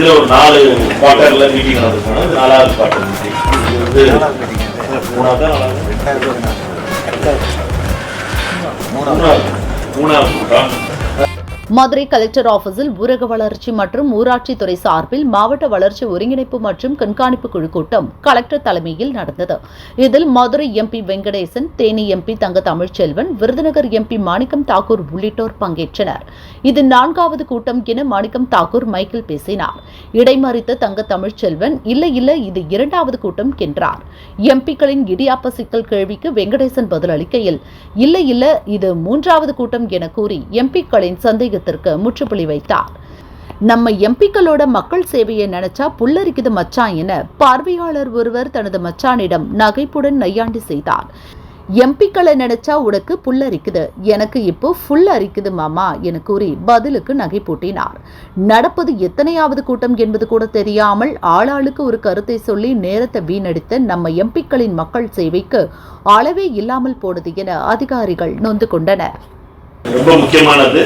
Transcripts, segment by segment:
இதுல ஒரு நாலு குவார்டர்ல மீட்டிங் நடந்திருக்காங்க இது நாலாவது குவார்டர் மீட்டிங் இது வந்து மூணாவது மூணாவது. மூணாவது கூட்டம் மதுரை கலெக்டர் ஆபீஸில் ஊரக வளர்ச்சி மற்றும் ஊராட்சி துறை சார்பில் மாவட்ட வளர்ச்சி ஒருங்கிணைப்பு மற்றும் கண்காணிப்பு குழு கூட்டம் கலெக்டர் தலைமையில் நடந்தது. இதில் Madurai MP Venkatesan Theni MP Thanga Tamilselvan Virudhunagar MP Manickam Tagore உள்ளிட்டோர் பங்கேற்றனர். இது நான்காவது கூட்டம் என மாணிக்கம் தாக்கூர் மைக்கில் பேசினார். இடைமறித்த தங்க தமிழ்ச்செல்வன் இல்லை இல்லை இது இரண்டாவது கூட்டம் என்றார். எம்பிக்களின் இடியாப்ப சிக்கல் கேள்விக்கு வெங்கடேசன் பதிலளிக்கையில் இல்லை இல்லை இது மூன்றாவது கூட்டம் என கூறி எம்பிக்களின் சந்தேக சந்தேகத்திற்கு முற்றுப்புள்ளி வைத்தார். நம்ம எம்பிக்களோட மக்கள் சேவையை நினைச்சா புல்லரிக்குது மச்சான் என பார்வையாளர் ஒருவர் தனது மச்சானிடம் நகைப்புடன் நையாண்டி செய்தார். எம்பிக்களை நினைச்சா உனக்கு புல்லரிக்குது எனக்கு இப்போ ஃபுல் அரிக்குது மாமா என கூறி பதிலுக்கு நகை பூட்டினார் நடப்பது எத்தனையாவது கூட்டம் என்பது கூட தெரியாமல் ஆளாளுக்கு ஒரு கருத்தை சொல்லி நேரத்தை வீணடித்த நம்ம எம்பிக்களின் மக்கள் சேவைக்கு அளவே இல்லாமல் போனது என அதிகாரிகள் நொந்து கொண்டனர். ரொம்ப முக்கியமானது.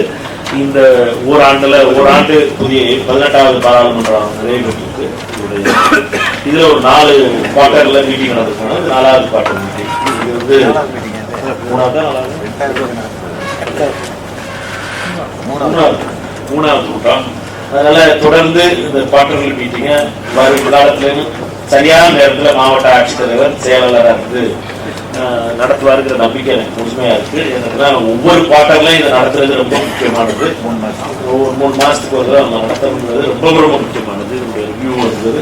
இந்த ஓராண்டுல ஓராண்டு புதிய பதினெட்டாவது பாராளுமன்றம் நிறைவேற்றிருக்கு இதுல ஒரு நாலு குவார்டர்ல மீட்டிங் நடந்திருக்காங்க. நாலாவது குவார்டர் மீட்டிங் இது வந்து மூணாவது நாலாவது? மூணாவது. மூணாவது. கூட்டம். அதனால தொடர்ந்து இந்த குவார்டர்லி மீட்டிங்க வரும் காலத்திலும் சரியான நேரத்துல மாவட்ட ஆட்சித்தலைவர் செயலாளராக இருந்து நடத்துவாருங்கிற நம்பிக்கை எனக்கு முழுமையா இருக்கு. ஏன்னா ஒவ்வொரு குவார்டர்லயும் இதை நடத்துறது ரொம்ப முக்கியமானது. ஒவ்வொரு மூணு மாசத்துக்கு ஒரு நம்ம நடத்துறது ரொம்ப ரொம்ப முக்கியமானது. இதனுடைய ரிவ்யூ வந்து